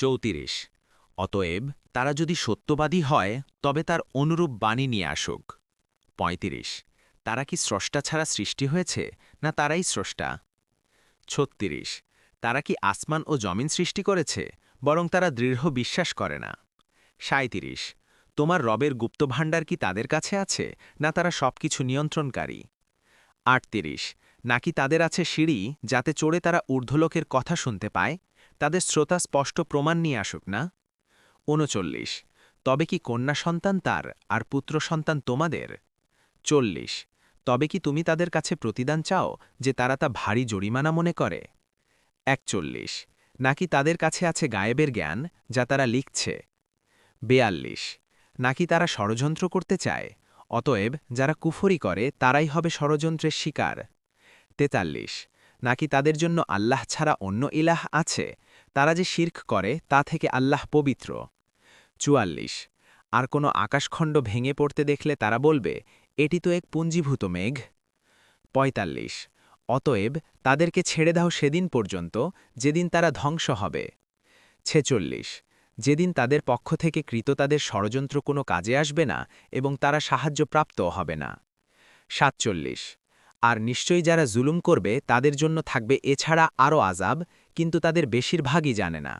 চৌত্রিশ। অতএব তারা যদি সত্যবাদী হয়, তবে তার অনুরূপ বাণী নিয়ে আসুক। ৩৫ তারা কি স্রষ্টা ছাড়া সৃষ্টি হয়েছে, না তারাই স্রষ্টা? ছত্রিশ। তারা কি আসমান ও জমিন সৃষ্টি করেছে, বরং তারা দৃঢ় বিশ্বাস করে না? সাঁত্রিশ তোমার রবের গুপ্তভাণ্ডার কি তাদের কাছে আছে, না তারা সবকিছু নিয়ন্ত্রণকারী? আটত্রিশ। নাকি তাদের আছে সিঁড়ি, যাতে চড়ে তারা ঊর্ধ্বলোকের কথা শুনতে পায়? তাদের শ্রোতা স্পষ্ট প্রমাণ নিয়ে আসুক না? উনচল্লিশ, তবে কি কন্যা সন্তান তার আর পুত্র সন্তান তোমাদের? চল্লিশ, তবে কি তুমি তাদের কাছে প্রতিদান চাও যে তারা তা ভারী জরিমানা মনে করে? একচল্লিশ, নাকি তাদের কাছে আছে গায়েবের জ্ঞান যা তারা লিখছে? বেয়াল্লিশ, নাকি তারা ষড়যন্ত্র করতে চায়? অতএব যারা কুফরি করে তারাই হবে ষড়যন্ত্রের শিকার? তেতাল্লিশ নাকি তাদের জন্য আল্লাহ ছাড়া অন্য ইলাহ আছে? তারা যে শির্ক করে, তা থেকে আল্লাহ পবিত্র। চুয়াল্লিশ। আর কোনো আকাশখণ্ড ভেঙে পড়তে দেখলে তারা বলবে, এটি তো এক পুঞ্জীভূত মেঘ। পঁয়তাল্লিশ। অতএব তাদেরকে ছেড়ে দাও সেদিন পর্যন্ত, যেদিন তারা ধ্বংস হবে। ছেচল্লিশ। যেদিন তাদের পক্ষ থেকে কৃত তাদের ষড়যন্ত্র কোনো কাজে আসবে না এবং তারা সাহায্যপ্রাপ্তও হবে না। সাতচল্লিশ। আর নিশ্চয়ই যারা জুলুম করবে তাদের জন্য থাকবে এছাড়া আরও আজাব কিন্তু তাদের বেশিরভাগই জানে না।